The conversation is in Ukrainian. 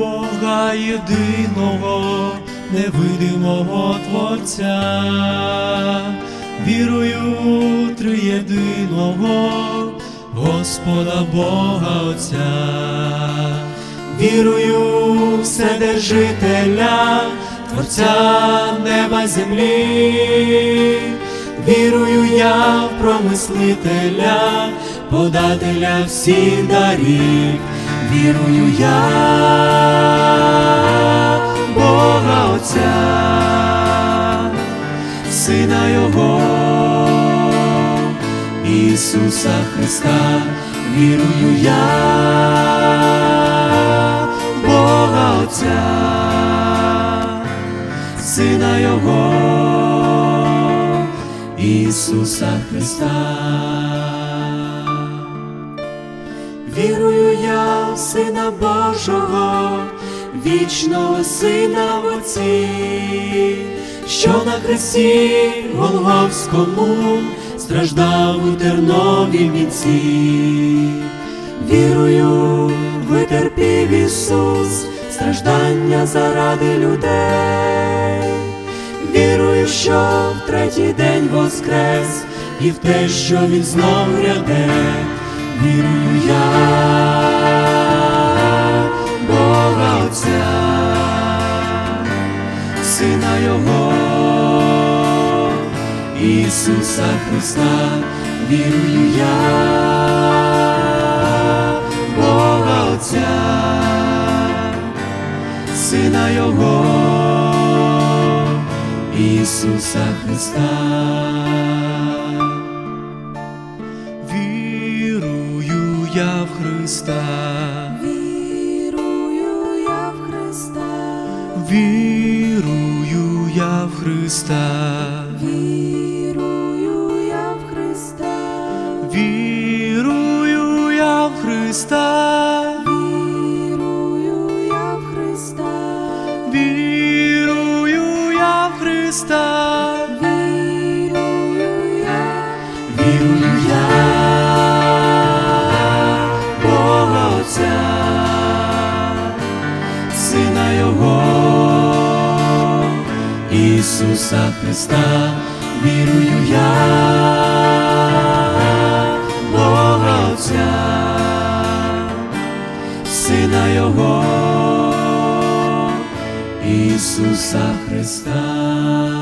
Бога єдиного, невидимого Творця, вірую у триєдиного Господа Бога Отця, вірую у Вседержителя, Творця неба землі, вірую я в промислителя, подателя всіх дарів, вірую я Бога Отця, Сина Його, Ісуса Христа, вірую я Бога Отця, Сина Його, Ісуса Христа. Вірую я в Сина Божого, вічного Сина в Отці, що на хресті Голговському страждав у терновім вінці. Вірую, витерпів Ісус страждання заради людей. Вірую, що в третій день воскрес і в те, що він знов гряде. Вірую я Бога Сина Його, Ісуса Христа, вірую я Бога Отця, Сина Його, Ісуса Христа. Я в Христа, Вірую я в Христа, вірую я в Христа, вірую я в Христа, вірую я в Христа, вірую я в Христа, вірую я в Христа, Отця, Сина Його, Ісуса Христа, вірую я Бога Отця, Сина Його, Ісуса Христа.